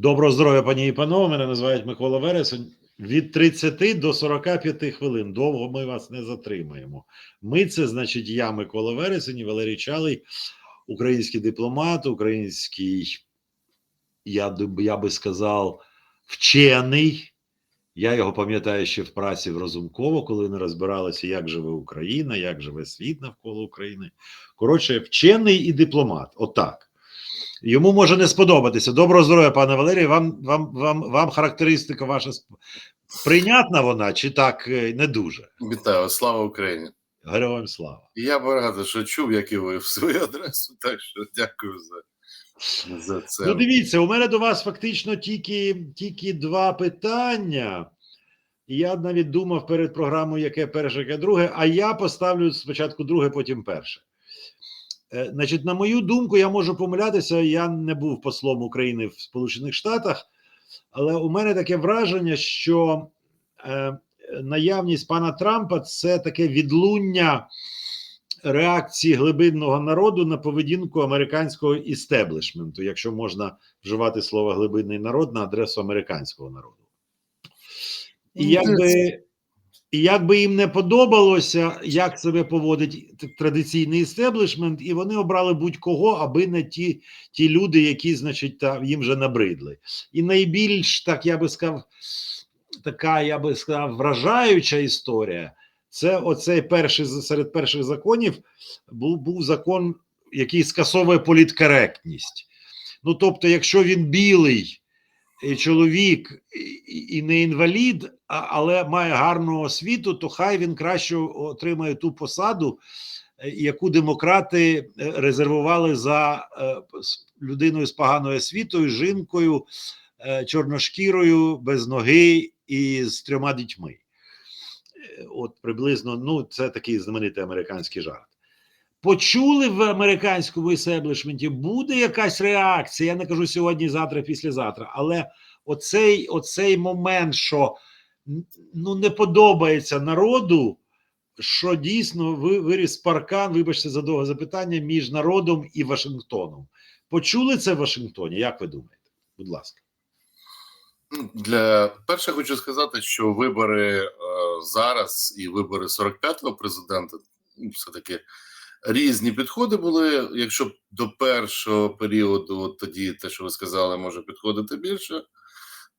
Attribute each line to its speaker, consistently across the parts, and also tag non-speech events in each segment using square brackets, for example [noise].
Speaker 1: Доброго здоров'я, пані і панове. Мене називають Микола Вересень. Від 30 до 45 хвилин. Довго ми вас не затримаємо. Ми це, значить, я, Микола Вересень і Валерій Чалий, український дипломат, український, я, я би сказав, вчений. Я його пам'ятаю ще в праці в Розумково, коли вони розбиралися, як живе Україна, як живе світ навколо України. Коротше, вчений і дипломат. Отак. Йому може не сподобатися. Доброго здоров'я, пане Валерій. Вам, вам, вам, вам характеристика ваша прийнятна вона чи так е, не дуже?
Speaker 2: Вітаю, слава Україні!
Speaker 1: Героям слава.
Speaker 2: Я багато що чув, як і ви в свою адресу, так що дякую за, за це.
Speaker 1: Ну, дивіться, у мене до вас фактично тільки, тільки два питання. Я навіть думав перед програмою, яке перше, яке друге, а я поставлю спочатку друге, потім перше. Е, Значить, на мою думку, я можу помилятися. Я не був послом України в Сполучених Штатах, але у мене таке враження, що е, наявність пана Трампа це таке відлуння реакції глибинного народу на поведінку американського істеблішменту, якщо можна вживати слово глибинний народ на адресу американського народу. І
Speaker 2: Ну,
Speaker 1: якби, і якби їм не подобалося, як себе поводить традиційний істеблішмент, і вони обрали будь-кого, аби не ті, ті люди, які, значить, та, їм вже набридли. І найбільш, так я би сказав, така, я би сказав, вражаюча історія. Це оцей перший серед перших законів був, був закон, який скасовує політкоректність. Ну, тобто, якщо він білий чоловік і, не інвалід, але має гарну освіту, то хай він краще отримає ту посаду, е, яку демократи е, резервували за е, людиною з поганою освітою, жінкою, е, чорношкірою, без ноги і з трьома дітьми. Е, От приблизно, ну, це такий знаменитий американський жарт. Почули в американському есеблішменті, буде якась реакція. Я не кажу сьогодні, завтра, післязавтра, але оцей, оцей момент, що ну не подобається народу, що дійсно ви- виріс паркан, вибачте за довге запитання, між народом і Вашингтоном. Почули це в Вашингтоні? Як ви думаєте? Будь ласка.
Speaker 2: Ну, Для перше хочу сказати, що вибори е, зараз і вибори 45-го президента ну, все-таки різні підходи були. Якщо до першого періоду, тоді те, що ви сказали, може підходити більше.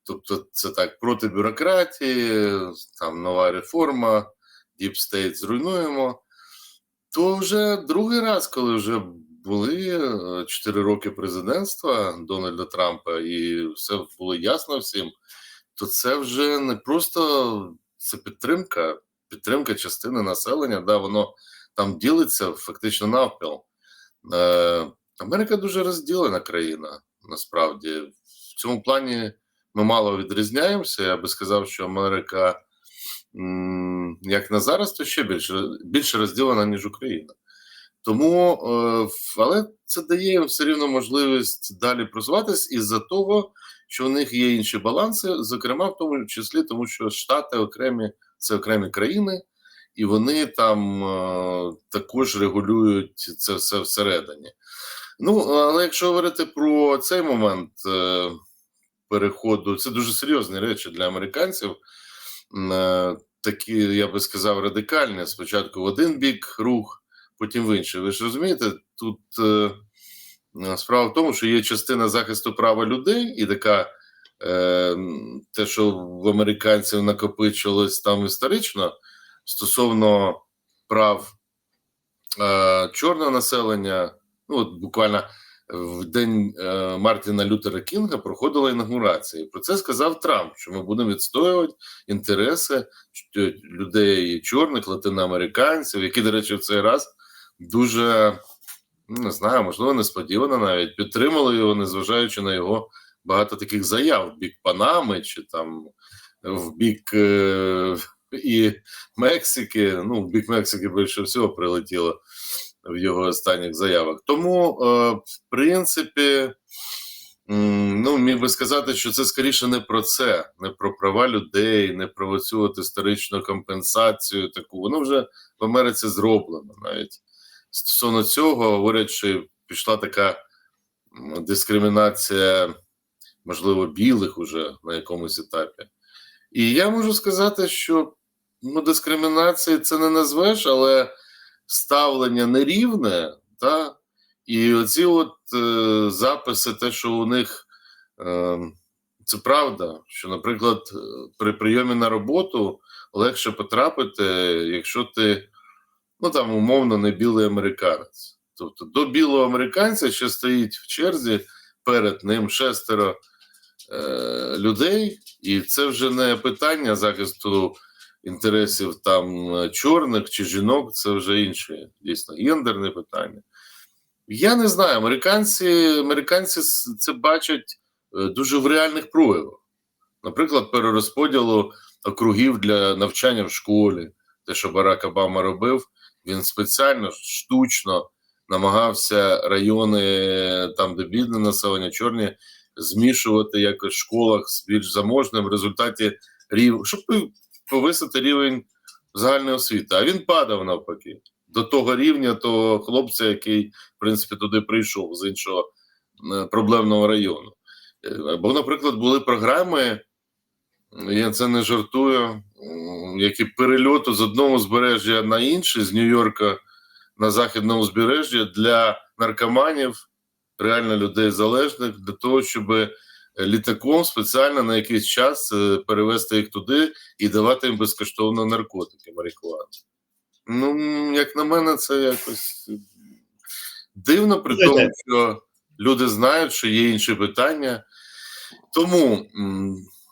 Speaker 2: Тобто, це так проти бюрократії, там нова реформа, діпстейт зруйнуємо. То вже другий раз, коли вже були е, 4 роки президентства Дональда Трампа, і все було ясно всім, то це вже не просто це підтримка, підтримка частини населення, да, воно там ділиться фактично навпіл. Е, Америка дуже розділена країна, насправді. В цьому плані ми мало відрізняємося. Я би сказав, що Америка, як на зараз, то ще більше, більше розділена, ніж Україна. Тому, е, але це дає їм все рівно можливість далі просуватись із-за того, що у них є інші баланси, зокрема, в тому числі, тому що Штати окремі це окремі країни, і вони там е, також регулюють це все всередині. Ну, але якщо говорити про цей момент е, переходу, це дуже серйозні речі для американців. Е, Такі, я би сказав, радикальні. Спочатку в один бік рух, потім в інший. Ви ж розумієте, тут справа в тому, що є частина захисту права людей, і така те, що в американців накопичилось там історично стосовно прав е, чорного населення. Ну, от буквально в день е, Мартіна Лютера Кінга проходила інаугурація. Про це сказав Трамп, що ми будемо відстоювати інтереси людей чорних, латиноамериканців, які, до речі, в цей раз дуже ну, не знаю, можливо, несподівано навіть підтримали його, незважаючи на його багато таких заяв в бік Панами чи там в бік е, і Мексики. Ну, в бік Мексики більше всього прилетіло в його останніх заявах. Тому, е, в принципі, ну, міг би сказати, що це скоріше не про це, не про права людей, не про цю от історичну компенсацію. Таку воно вже в Америці зроблено навіть. Стосовно цього, говорять, що пішла така дискримінація можливо, білих уже на якомусь етапі. І я можу сказати, що ну, дискримінації це не назвеш, але ставлення нерівне, та, і оці от е, записи, те, що у них е, це правда, що, наприклад, при прийомі на роботу легше потрапити, якщо ти ну там умовно не білий американець. Тобто до білого американця ще стоїть в черзі перед ним шестеро е, людей, і це вже не питання захисту інтересів там е, чорних чи жінок, це вже інше, дійсно, гендерне питання. Я не знаю, американці, американці це бачать е, дуже в реальних проявах. Наприклад, перерозподілу округів для навчання в школі, те, що Барак Обама робив, він спеціально штучно намагався райони, там, де бідне населення, чорні, змішувати якось в школах з більш заможним в результаті рів, щоб повисити рівень загальної освіти. А він падав навпаки до того рівня того хлопця, який, в принципі, туди прийшов з іншого е, проблемного району. Е, Бо, наприклад, були програми, я це не жартую, які перельоту з одного збережжя на інше, з Нью-Йорка на західному узбережжі для наркоманів, реально людей залежних, для того, щоб літаком спеціально на якийсь час е, перевезти їх туди і давати їм безкоштовно наркотики, марихуану. Ну, як на мене, це якось е, дивно, при тому, що люди знають, що є інші питання. Тому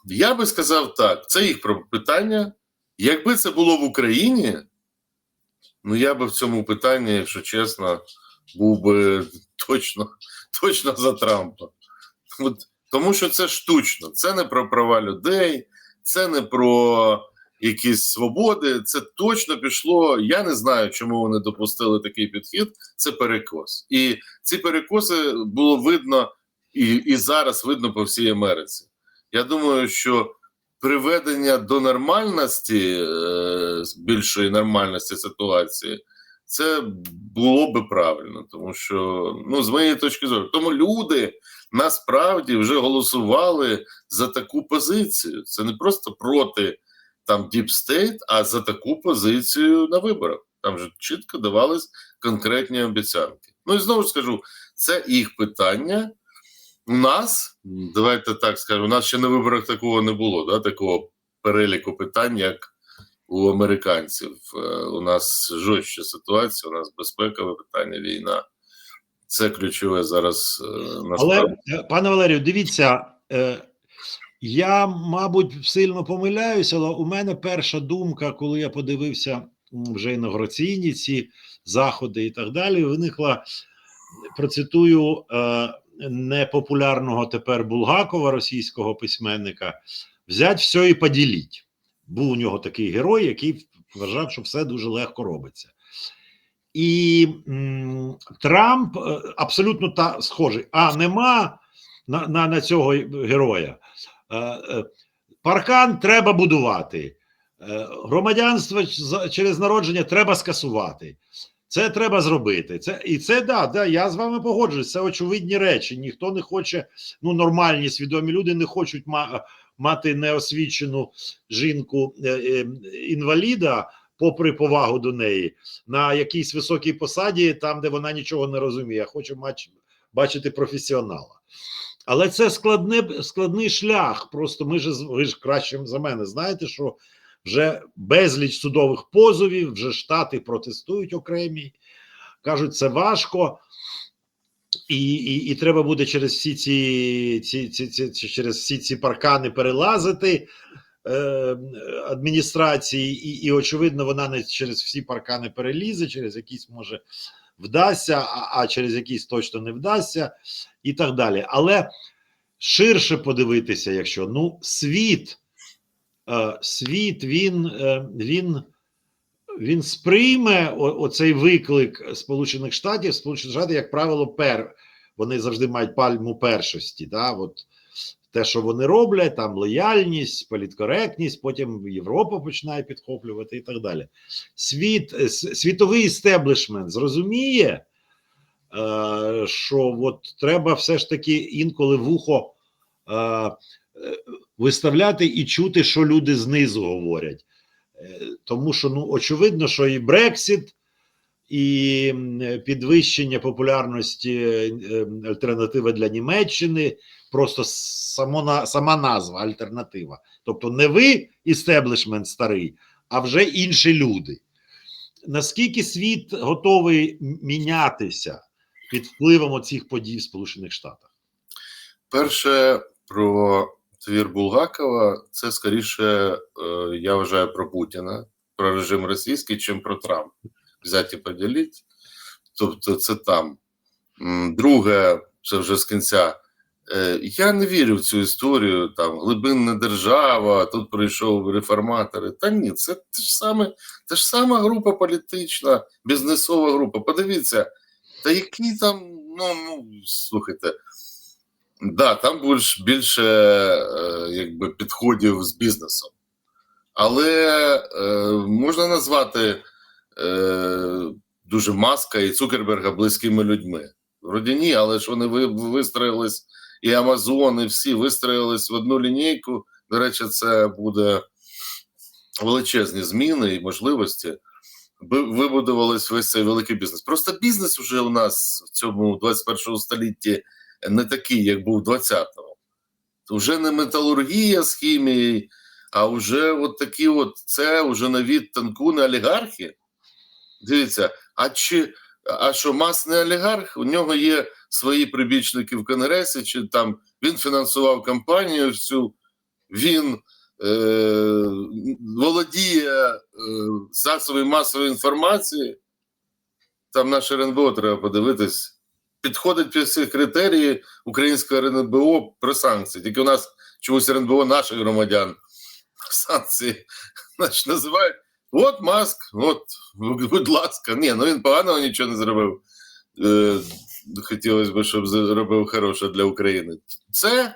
Speaker 2: я би сказав так: це їх про- питання. Якби це було в Україні, ну я би в цьому питанні, якщо чесно, був би точно, точно за Трампа. От, тому що це штучно, це не про права людей, це не про якісь свободи. Це точно пішло. Я не знаю, чому вони допустили такий підхід. Це перекос. І ці перекоси було видно і, і зараз видно по всій Америці. Я думаю, що приведення до нормальності, е, більшої нормальності ситуації, це було би правильно, тому що, ну, з моєї точки зору, тому люди насправді вже голосували за таку позицію. Це не просто проти там State, а за таку позицію на виборах. Там же чітко давались конкретні обіцянки. Ну і знову ж скажу, це їх питання. У нас, давайте так скажемо, у нас ще на виборах такого не було, да, такого переліку питань, як у американців. Е, У нас жорстча ситуація, у нас безпекове питання, війна. Це ключове зараз е, насправді.
Speaker 1: Але, пане Валерію, дивіться, е, я, мабуть, сильно помиляюся, але у мене перша думка, коли я подивився вже інаугураційні ці заходи і так далі, виникла, процитую непопулярного тепер Булгакова, російського письменника, взять все і поділіть. Був у нього такий герой, який вважав, що все дуже легко робиться. І м, Трамп е, абсолютно та схожий. А нема на, на, на цього героя. Е, е, Паркан треба будувати. Е, Громадянство через народження треба скасувати. Це треба зробити. Це і це да, да, я з вами погоджуюсь. Це очевидні речі. Ніхто не хоче, ну нормальні свідомі люди не хочуть мати неосвічену жінку е, е, інваліда, попри повагу до неї, на якійсь високій посаді, там де вона нічого не розуміє. Хоче бачити професіонала. Але це складне, складний шлях. Просто ми ж ви ж краще за мене знаєте, що вже безліч судових позовів, вже штати протестують окремі, кажуть, це важко. І, і, і треба буде через всі ці, ці, ці, ці, через всі ці паркани перелазити е, адміністрації, і, і очевидно, вона не через всі паркани перелізе, через якісь може вдасться, а, а через якісь точно не вдасться, і так далі. Але ширше подивитися, якщо ну світ, е, світ він, е, він, він сприйме оцей виклик Сполучених Штатів. Сполучені Штати, як правило, пер вони завжди мають пальму першості. Да? От те, що вони роблять, там лояльність, політкоректність, потім Європа починає підхоплювати і так далі. Світ, світовий істеблішмент зрозуміє, е, що от треба все ж таки інколи вухо е, е, виставляти і чути, що люди знизу говорять. Е, Тому що ну очевидно, що і Брексит, і підвищення популярності е, альтернативи для Німеччини, просто само сама назва альтернатива. Тобто не ви істеблішмент старий, а вже інші люди. Наскільки світ готовий мінятися під впливом оцих подій в Сполучених Штатах?
Speaker 2: Перше про твір Булгакова, це скоріше, е, я вважаю, про Путіна, про режим російський, чим про Трамп. Взяті поділіть. Тобто, це там. Друге, це вже з кінця. Е, Я не вірю в цю історію. Там глибинна держава, тут прийшов реформатори. Та ні, це те ж саме, те ж сама група політична, бізнесова група. Подивіться, та які там, ну, ну слухайте, Да, там більш, більше е, якби, підходів з бізнесом. Але е, можна назвати е, дуже Маска і Цукерберга близькими людьми. Вроді ні, але ж вони вистроїлись, і Амазон, і всі вистроїлись в одну лінійку. До речі, це буде величезні зміни і можливості. Ви- Вибудувались весь цей великий бізнес. Просто бізнес уже у нас в цьому 21 столітті не такий, як був 20-го. Уже не металургія з хімією, а вже от такі от це вже нові танкуни олігархи. Дивіться, а чи а що Мас не олігарх? У нього є свої прибічники в Конгресі, чи там він фінансував кампанію всю, він е, володіє е, засобами масової інформації. Там наше РНБО треба подивитись підходить під всі критерії українського РНБО про санкції. Тільки у нас чомусь РНБО наших громадян санкції значить, називають. От маск, от, будь ласка. Ні, ну він поганого нічого не зробив. Е, хотілося б, щоб зробив хороше для України. Це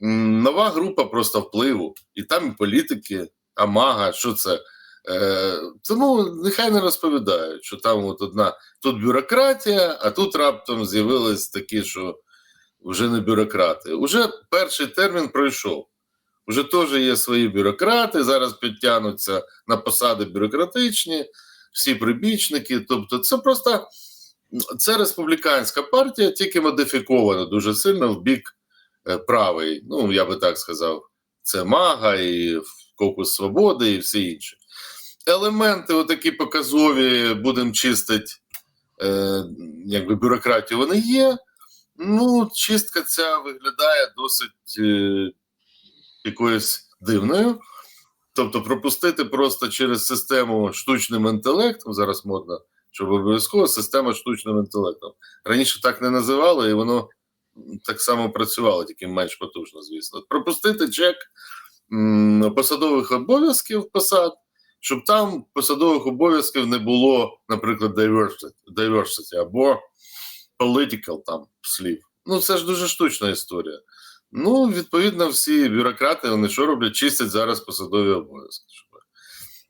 Speaker 2: нова група просто впливу. І там і політики, Амага, що це? Е, тому нехай не розповідають, що там от одна тут бюрократія, а тут раптом з'явились такі, що вже не бюрократи. Уже перший термін пройшов. Уже теж є свої бюрократи, зараз підтягнуться на посади бюрократичні, всі прибічники. Тобто, це просто це республіканська партія, тільки модифікована дуже сильно в бік е, правий. Ну, я би так сказав, це Мага і Кокус Свободи, і всі інші. Елементи, отакі показові, будемо чистити е, якби бюрократію, вони є. Ну, чистка ця виглядає досить е, якоюсь дивною. Тобто, пропустити просто через систему штучним інтелектом, зараз модно, щоб обов'язково система штучним інтелектом. Раніше так не називали, і воно так само працювало, тільки менш потужно, звісно. Пропустити чек м, посадових обов'язків посад, щоб там посадових обов'язків не було, наприклад, diversity, diversity або political там слів. Ну, це ж дуже штучна історія. Ну, відповідно, всі бюрократи, вони що роблять? Чистять зараз посадові обов'язки.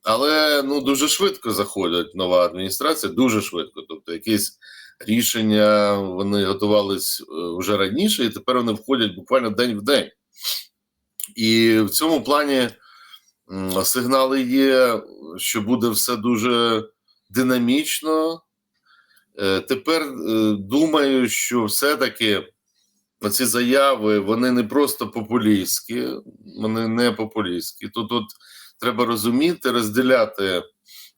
Speaker 2: Але ну дуже швидко заходить нова адміністрація, дуже швидко. Тобто, якісь рішення вони готувались е, вже раніше, і тепер вони входять буквально день в день. І в цьому плані сигнали є, що буде все дуже динамічно. Е, Тепер е, думаю, що все-таки ці заяви вони не просто популістські, вони не популістські. Тут, тут треба розуміти, розділяти,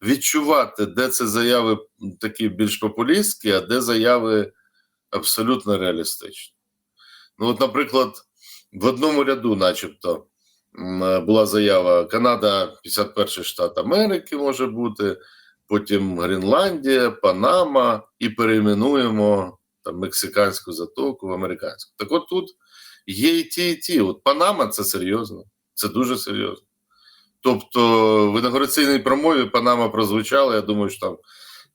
Speaker 2: відчувати, де це заяви такі більш популістські, а де заяви абсолютно реалістичні. Ну, от, наприклад, в одному ряду, начебто, була заява: Канада, 51 штат Америки може бути, потім Гренландія, Панама, і перейменуємо там мексиканську затоку в американську. Так от тут є і ті, і ті. От Панама це серйозно, це дуже серйозно. Тобто в інаугураційній промові Панама прозвучала. Я думаю, що там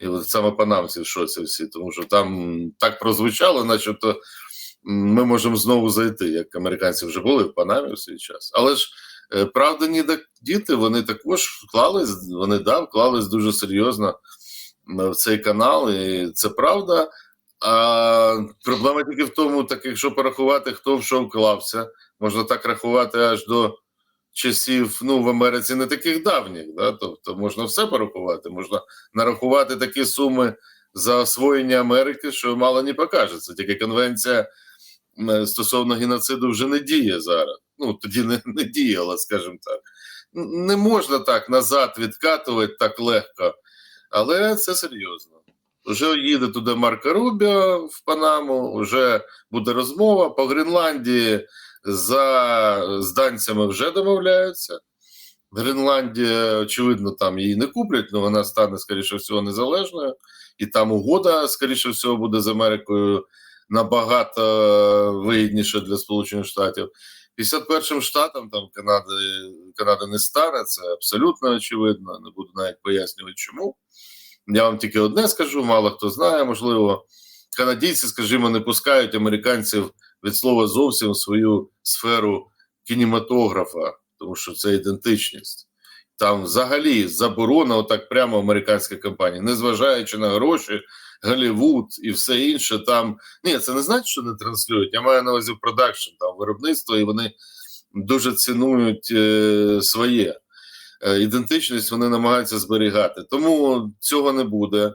Speaker 2: і от саме панамці в шоці всі, тому що там так прозвучало, начебто ми можемо знову зайти, як американці вже були в Панамі в свій час. Але ж е, правда, ні діти вони також вклались, вони да, вклались дуже серйозно в цей канал, і це правда. А проблема тільки в тому, так якщо порахувати, хто в що вклався, можна так рахувати аж до часів ну, в Америці не таких давніх. Да? Тобто можна все порахувати, можна нарахувати такі суми за освоєння Америки, що мало не покажеться. Тільки конвенція стосовно геноциду вже не діє зараз. Ну тоді не, не діяла, скажімо так. Не можна так назад відкатувати так легко, але це серйозно. Вже їде туди Марко Рубіо в Панаму, вже буде розмова по Гренландії за з данцями вже домовляються. Гренландія, очевидно, там її не куплять, але вона стане, скоріше всього, незалежною, і там угода, скоріше всього, буде з Америкою набагато вигідніше для Сполучених Штатів. 51 штатам там Канади, Канада не стане, це абсолютно очевидно. Не буду навіть пояснювати, чому. Я вам тільки одне скажу, мало хто знає, можливо, канадійці, скажімо, не пускають американців від слова зовсім в свою сферу кінематографа, тому що це ідентичність. Там взагалі заборона, отак прямо американська компанія, незважаючи на гроші, Голлівуд і все інше. Там ні, це не значить, що не транслюють. Я маю на увазі продакшн, там виробництво, і вони дуже цінують е, своє. Е, ідентичність вони намагаються зберігати. Тому цього не буде.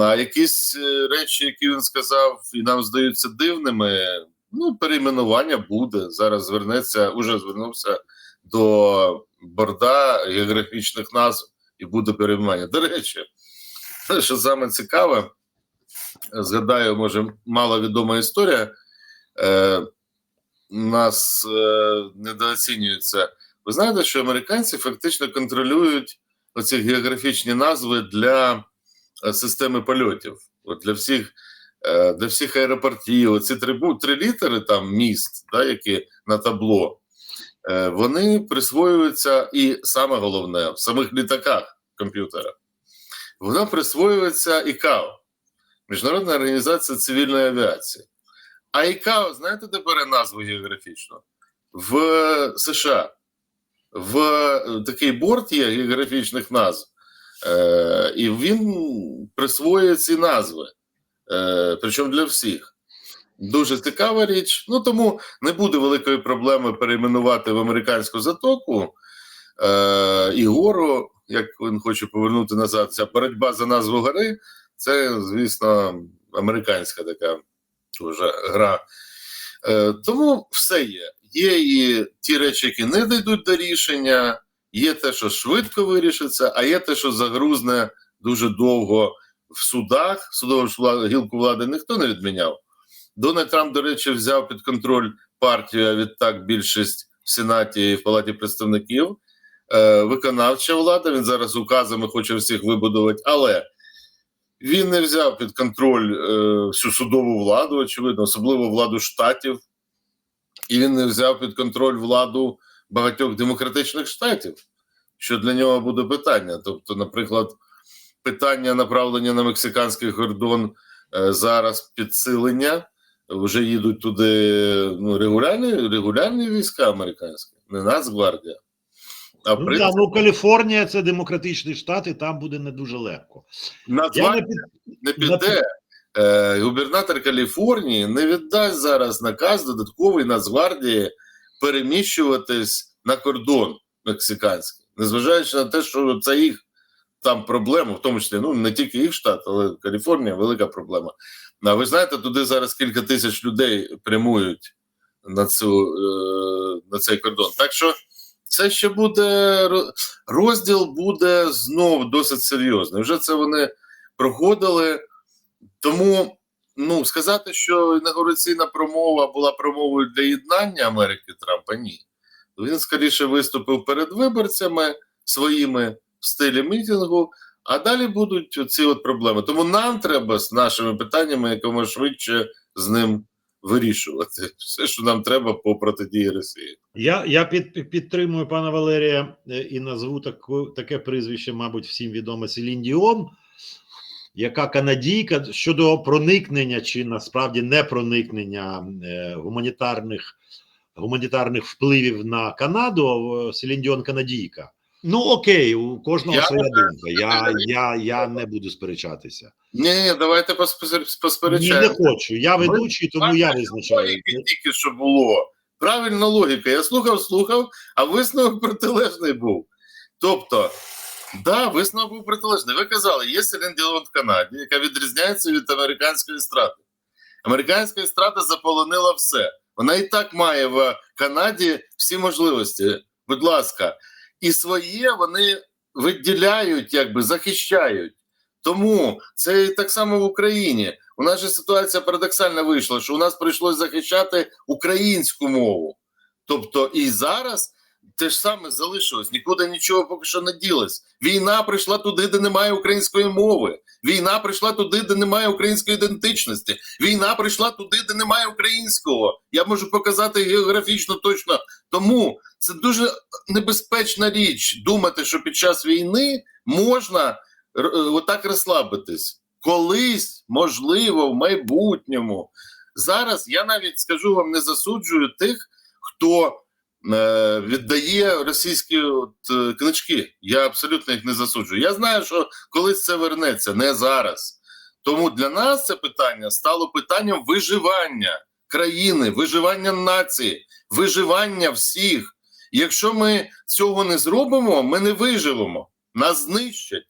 Speaker 2: А якісь е, речі, які він сказав, і нам здаються дивними. Ну, перейменування буде. Зараз звернеться, уже звернувся до борда географічних назв і буде перейменування. До речі, що саме цікаве, згадаю, може, маловідома історія. Е, нас е, недооцінюється. Ви знаєте, що американці фактично контролюють оці географічні назви для е, системи польотів. От для всіх е, для всіх аеропортів, оці три, три літери там міст, да, які на табло, е, вони присвоюються, і саме головне, в самих літаках комп'ютера, воно присвоюється ІКАО, Міжнародна організація цивільної авіації. А ІКАО, знаєте, де бере назву географічно? В США. В е, такий борт є географічних назв, е, і він присвоює ці назви, е, причому для всіх. Дуже цікава річ. Ну тому не буде великої проблеми перейменувати в американську затоку е, і гору, як він хоче повернути назад. Ця боротьба за назву гори це, звісно, американська така вже гра. Е, тому все є. Є і ті речі, які не дійдуть до рішення, є те, що швидко вирішиться, а є те, що загрузне дуже довго в судах. Судову гілку влади ніхто не відміняв. Дональд Трамп, до речі, взяв під контроль партію, а відтак більшість в Сенаті і в Палаті представників. Е, виконавча влада, він зараз указами хоче всіх вибудувати, але він не взяв під контроль е, всю судову владу, очевидно, особливо владу штатів, і він не взяв під контроль владу багатьох демократичних штатів, що для нього буде питання. Тобто, наприклад, питання направлення на мексиканський кордон е, зараз підсилення. Вже їдуть туди ну, регулярні, регулярні війська американські, не Нацгвардія. А
Speaker 1: Ну, да, ну Каліфорнія це демократичний штат, і там буде не дуже легко. Я не під...
Speaker 2: не піде. Е, губернатор Каліфорнії не віддасть зараз наказ додатковий Нацгвардії переміщуватись на кордон мексиканський, незважаючи на те, що це їх там проблема, в тому числі ну не тільки їх штат, але Каліфорнія велика проблема. А ви знаєте, туди зараз кілька тисяч людей прямують на цю е, на цей кордон. Так що це ще буде розділ буде знов досить серйозний. Вже це вони проходили. Тому ну сказати, що інаугураційна промова була промовою для єднання Америки Трампа, ні. Він скоріше виступив перед виборцями своїми в стилі мітингу, а далі будуть ці от проблеми. Тому нам треба з нашими питаннями якомога швидше з ним вирішувати. Все, що нам треба по протидії Росії.
Speaker 1: Я, я під, підтримую пана Валерія е, і назву таку, таке прізвище, мабуть, всім відоме Селін Діон, яка канадійка щодо проникнення чи насправді не проникнення е, гуманітарних, гуманітарних впливів на Канаду. е, Селін Діон канадійка. Ну окей, у кожного
Speaker 2: Я
Speaker 1: своя думка. Я, я, я не буду сперечатися.
Speaker 2: Ні, ні, давайте поспе-
Speaker 1: Ні, не хочу. Я ведучий, тому я визначаю.
Speaker 2: Тільки що було. Правильна логіка. Я слухав, слухав, а висновок протилежний був. Тобто, да, висновок був протилежний. Ви казали, є Селін Діон в Канаді, яка відрізняється від американської страти. Американська естрада заполонила все. Вона і так має в Канаді всі можливості. Будь ласка, і своє вони виділяють, якби захищають. Тому це так само в Україні. У нас же ситуація парадоксальна вийшла, що у нас прийшлось захищати українську мову. Тобто і зараз те ж саме залишилось, нікуди нічого поки що не ділось. Війна прийшла туди, де немає української мови. Війна прийшла туди, де немає української ідентичності. Війна прийшла туди, де немає українського. Я можу показати географічно точно. Тому це дуже небезпечна річ думати, що під час війни можна е, отак розслабитись. Колись, можливо, в майбутньому. Зараз я навіть скажу вам, не засуджую тих, хто е, віддає російські от, е, книжки. Я абсолютно їх не засуджую. Я знаю, що колись це вернеться, не зараз. Тому для нас це питання стало питанням виживання країни, виживання нації, виживання всіх. Якщо ми цього не зробимо, ми не виживемо. Нас знищать.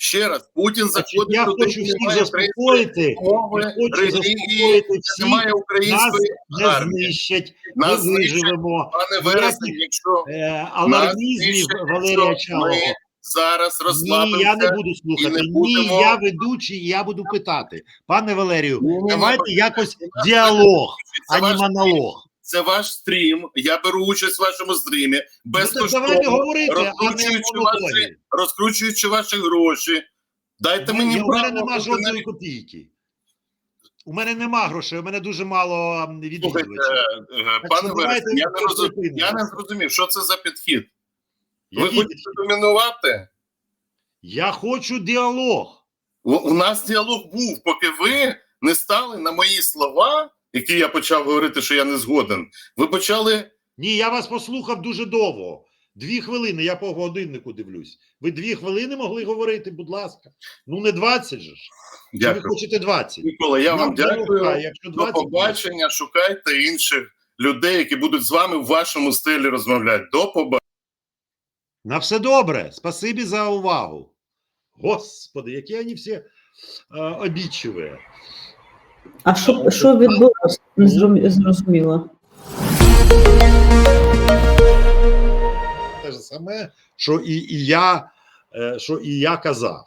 Speaker 2: Ще раз, Путін заходить
Speaker 1: я
Speaker 2: туди,
Speaker 1: хочу всіх заспокоїти.
Speaker 2: мови,
Speaker 1: Я хочу
Speaker 2: релігії,
Speaker 1: заспокоїти всіх.
Speaker 2: немає
Speaker 1: Нас
Speaker 2: української
Speaker 1: не знищать,
Speaker 2: Нас знищать,
Speaker 1: виживемо.
Speaker 2: пане Вересень,
Speaker 1: Ніяких,
Speaker 2: якщо
Speaker 1: Е, алармізмів Валерія
Speaker 2: якщо Зараз
Speaker 1: Ні, я не буду слухати.
Speaker 2: не
Speaker 1: Ні, я ведучий, я буду питати. Пане Валерію,
Speaker 2: Ні,
Speaker 1: давайте
Speaker 2: ні,
Speaker 1: якось
Speaker 2: ні,
Speaker 1: діалог, а не монолог.
Speaker 2: Це ваш стрім. Я беру участь в вашому стрімі
Speaker 1: Ну,
Speaker 2: безкоштовно,
Speaker 1: давайте говорити,
Speaker 2: розкручуючи ваші, розкручуючи ваші гроші. Дайте мені
Speaker 1: Я- у мене нема жодної копійки. У мене нема грошей, у мене дуже мало відвідувачів.
Speaker 2: е, е, пане я не
Speaker 1: щось
Speaker 2: Я не зрозумів, що це за підхід. Ви
Speaker 1: Який
Speaker 2: хочете домінувати?
Speaker 1: Я хочу діалог.
Speaker 2: У, у нас діалог був, поки ви не стали на мої слова, які я почав говорити, що я не згоден. Ви почали
Speaker 1: Ні, я вас послухав дуже довго. Дві хвилини, я по годиннику дивлюсь. Ви дві хвилини могли говорити, будь ласка. Ну не 20 же ж. Чи ви
Speaker 2: дякую.
Speaker 1: хочете 20?
Speaker 2: Микола, я вам дякую.
Speaker 1: якщо
Speaker 2: До
Speaker 1: 20
Speaker 2: побачення. Шукайте інших людей, які будуть з вами в вашому стилі розмовляти. До побачення.
Speaker 1: На все добре. Спасибі за увагу. Господи, які вони всі обідчиві.
Speaker 3: А що, що відбулося? Не зрозуміло.
Speaker 1: Те ж саме, що і, і я, е, що і я казав.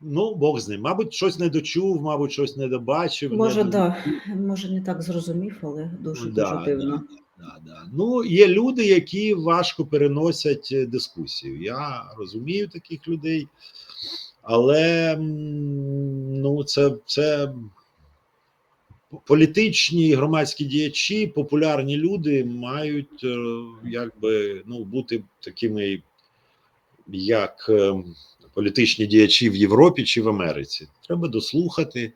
Speaker 1: Ну, Бог з ним. Мабуть, щось не дочув, мабуть, щось не добачив.
Speaker 3: Може,
Speaker 1: не...
Speaker 3: да. Може, не так зрозумів, але дуже
Speaker 1: Да,
Speaker 3: дуже дивно.
Speaker 1: Да, да. да. Ну, є люди, які важко переносять е, дискусію. Я розумію таких людей, але ну, це, це політичні громадські діячі, популярні люди мають е, якби ну, бути такими, як е, політичні діячі в Європі чи в Америці. Треба дослухати,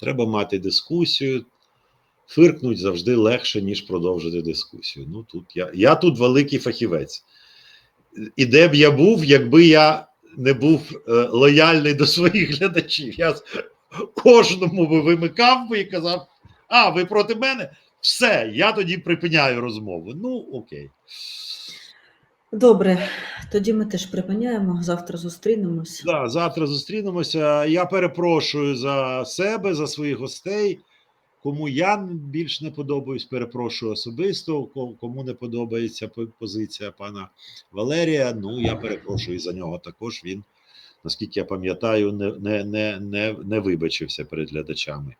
Speaker 1: треба мати дискусію, фиркнуть завжди легше, ніж продовжити дискусію. Ну тут я, я тут великий фахівець. І де б я був, якби я не був е, лояльний до своїх глядачів. Я кожному би вимикав би і казав: А, ви проти мене? Все, я тоді припиняю розмову. Ну, окей.
Speaker 3: Добре, тоді ми теж припиняємо. Завтра зустрінемось.
Speaker 1: Да, завтра зустрінемося. Я перепрошую за себе, за своїх гостей. Кому я більш не подобаюсь, перепрошую особисто. Кому не подобається позиція пана Валерія. Ну я перепрошую за нього також. Він, наскільки я пам'ятаю, не, не, не, не, не вибачився перед глядачами.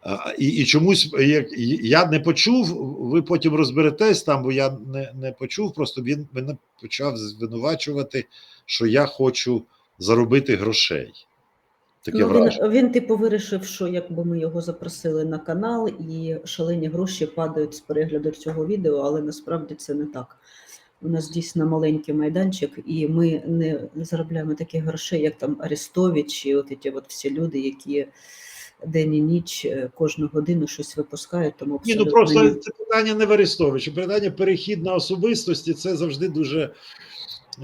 Speaker 1: А, і, і чомусь як я не почув, ви потім розберетесь там, бо я не, не почув. Просто він мене почав звинувачувати, що я хочу заробити грошей. Таке
Speaker 3: Ну, він, він, типу, вирішив, що якби ми його запросили на канал, і шалені гроші падають з перегляду цього відео, але насправді це не так. У нас дійсно маленький майданчик, і ми не заробляємо таких грошей, як там Арестович і от ці от всі люди, які день і ніч е, кожну годину щось випускають. Тому
Speaker 1: Ні, ну просто це питання не в Арестовичу. Питання перехід на особистості це завжди дуже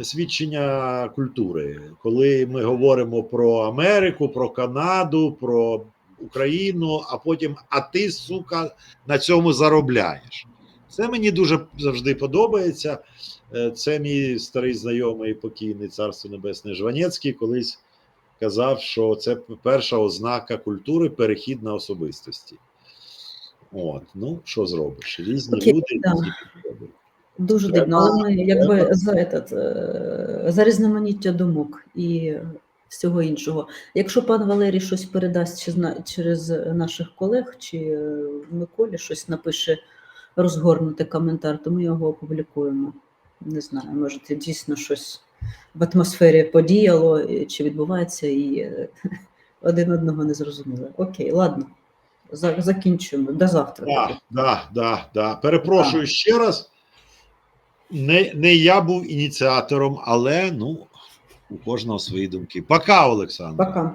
Speaker 1: свідчення культури. Коли ми говоримо про Америку, про Канаду, про Україну, а потім, а ти, сука, на цьому заробляєш. Це мені дуже завжди подобається. Е, Це мій старий знайомий покійний царство небесне Жванецький колись казав, що це перша ознака культури перехід на особистості. От, ну що зробиш? Різні
Speaker 3: Окей,
Speaker 1: люди,
Speaker 3: да. Дуже дивно, але ми якби за, этот, е, за різноманіття думок і всього іншого. Якщо пан Валерій щось передасть чи зна- через наших колег, чи е, Миколі щось напише розгорнути коментар, то ми його опублікуємо. Не знаю, може, дійсно щось в атмосфері подіяло, чи відбувається, і е, [laughs] один одного не зрозуміли. Окей, ладно. Закінчуємо. До завтра.
Speaker 1: Так, да, да, да. Перепрошую ще раз. Не, не я був ініціатором, але ну, у кожного свої думки. Пока, Олександр.
Speaker 3: Пока.